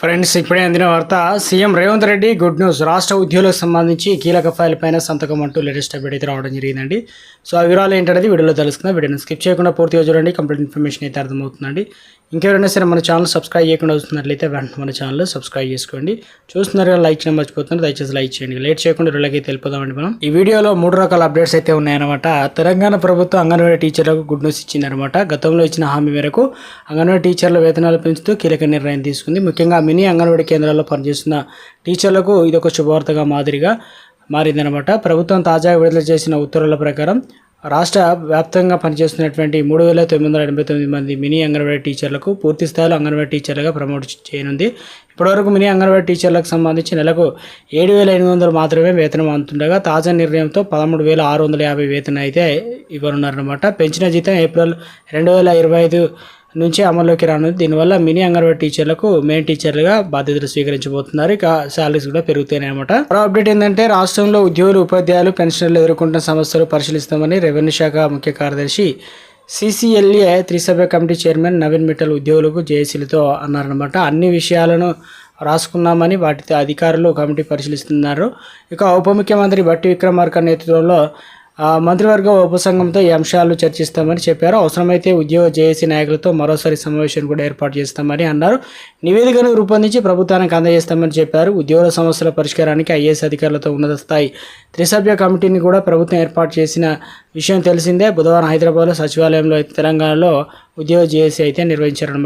Friends ఇప్పుడే అందిన వార్త CM Revanth Reddy good news. రాష్ట్ర ఉద్యోగులకు సంబంధించి కీలక ఫైల్ పైన సంతకం అంటూ లేటెస్ట్ అప్డేట్ అయితే రావడం జరిగిందండి. సో ఆ వివరాలు ఏంటనేది వీడియోలో తెలుసుకుందాం. వీడియోని స్కిప్ చేయకుండా పూర్తిగా చూడండి. కంప్లీట్ ఇన్ఫర్మేషన్ అయితే అర్థమవుతుందండి. ఇంకెవరైనా సరే మన ఛానల్ సబ్స్క్రైబ్ చేయకుండా వస్తున్నట్లయితే వెంటనే మన ఛానల్ సబ్స్క్రైబ్ చేసుకోండి. చూస్తున్నారు లైక్ చేయడం మర్చిపోతున్నారు దయచేసి లైక్ చేయండి. లేట్ చేయకుండా వీళ్ళకి తెలిపోదామండి మనం. ఈ వీడియోలో మూడు రకాల అప్డేట్స్ అయితే ఉన్నాయన్నమాట. తెలంగాణ ప్రభుత్వం అంగన్వాడీ టీచర్లకు గుడ్ న్యూస్ ఇచ్చిందనమాట గతంలో ఇచ్చిన హామీ మేరకు అంగన్వాడీ టీచర్ల వేతనాలు పెంచుతూ కీలక నిర్ణయం తీసుకుంది. ముఖ్యంగా మినీ అంగన్వాడీ కేంద్రాల్లో పనిచేస్తున్న టీచర్లకు ఇది ఒక శుభవార్తగా మాదిరిగా మారిందనమాట ప్రభుత్వం తాజాగా విడుదల చేసిన ఉత్తర్వుల ప్రకారం రాష్ట్ర వ్యాప్తంగా పనిచేస్తున్నటువంటి మూడు వేల తొమ్మిది వందల ఎనభై తొమ్మిది మంది మినీ అంగన్వాడీ టీచర్లకు పూర్తి స్థాయిలో అంగన్వాడీ టీచర్లుగా ప్రమోట్ చేయనుంది. ఇప్పటివరకు మినీ అంగన్వాడీ టీచర్లకు సంబంధించి నెలకు ఏడు వేల ఎనిమిది వందలు మాత్రమే వేతనం అందుతుండగా తాజా నిర్ణయంతో పదమూడు వేల ఆరు వందల యాభై వేతనం అయితే ఇవ్వనున్నారనమాట పెంచిన జీతం ఏప్రిల్ రెండు వేల ఇరవై ఐదు నుంచి అమల్లోకి రానుంది. దీనివల్ల మినీ అంగన్వాడీ టీచర్లకు మెయిన్ టీచర్లుగా బాధ్యతలు స్వీకరించబోతున్నారు. ఇక శాలరీస్ కూడా పెరుగుతాయి అనమాట మరో అప్డేట్ ఏంటంటే రాష్ట్రంలో ఉద్యోగులు ఉపాధ్యాయులు పెన్షనర్లు ఎదుర్కొంటున్న సమస్యలు పరిశీలిస్తామని రెవెన్యూ శాఖ ముఖ్య కార్యదర్శి సిసిఎల్ఏ త్రిసభ్య కమిటీ చైర్మన్ నవీన్ మిట్టల్ ఉద్యోగులకు జేఏసీలతో అన్నారనమాట అన్ని విషయాలను రాసుకున్నామని వాటితో అధికారులు కమిటీ పరిశీలిస్తున్నారు. ఇక ఉప ముఖ్యమంత్రి బట్టి విక్రమార్క నేతృత్వంలో మంత్రివర్గ ఉపసంఘంతో ఈ అంశాలు చర్చిస్తామని చెప్పారు. అవసరమైతే ఉద్యోగ జేఏసీ నాయకులతో మరోసారి సమావేశం కూడా ఏర్పాటు చేస్తామని అన్నారు. నివేదికను రూపొందించి ప్రభుత్వానికి అందజేస్తామని చెప్పారు. ఉద్యోగుల సమస్యల పరిష్కారానికి ఐఏఎస్ అధికారులతో ఉన్నత స్థాయి త్రిసభ్య కమిటీని కూడా ప్రభుత్వం ఏర్పాటు చేసిన విషయం తెలిసిందే. బుధవారం హైదరాబాద్లో సచివాలయంలో అయితే తెలంగాణలో ఉద్యోగ జేఏసీ అయితే నిర్వహించారన్నమాట.